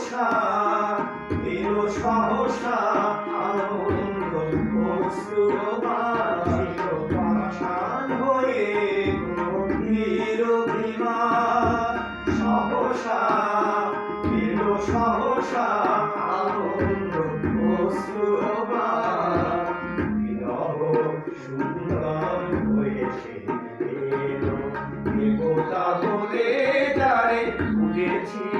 সহসা এলো সহসা, আনন্দ অশ্রুবাণ হয়ে গভীর সহসা এলো সহসা, আনন্দ সুন্দর হয়েছে এলো দেবতা বলে তারে বুঝেছি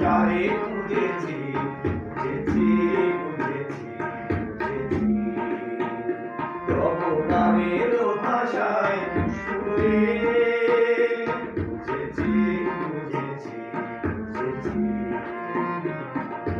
যারে খুঁজেছি খুঁজেছি বুঝেছি বুঝেছি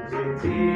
বুঝেছি